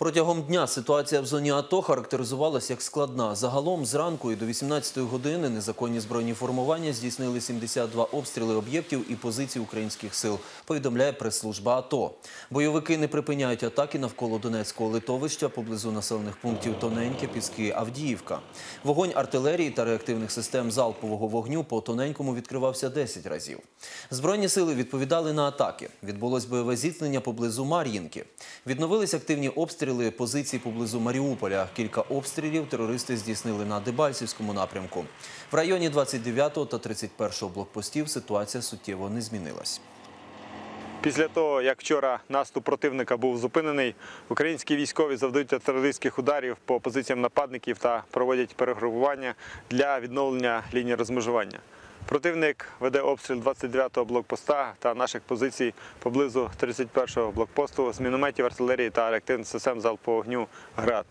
Протягом дня ситуація в зоні АТО характеризувалась як складна. Загалом зранку і до 18-ї години незаконні збройні формування здійснили 72 обстріли об'єктів і позицій українських сил, повідомляє прес-служба АТО. Бойовики не припиняють атаки навколо Донецького литовища поблизу населених пунктів Тоненьке, Піски, Авдіївка. Вогонь артилерії та реактивних систем залпового вогню по Тоненькому відкривався 10 разів. Збройні сили відповідали на атаки. Відбулось бойове зіткнення поблизу Мар'їнки. Відновились активні обстріли позицій поблизу Маріуполя. Кілька обстрілів терористи здійснили на Дебальцівському напрямку. В районі 29 та 31 блокпостів ситуація суттєво не змінилась. Після того, як вчора наступ противника був зупинений, українські військові завдають терористських ударів по позиціям нападників та проводять перегрупування для відновлення лінії розмежування. Противник веде обстріл 29-го блокпоста та наших позицій поблизу 31-го блокпосту з мінометів, артилерії та реактивних систем залпового вогню ГРАД.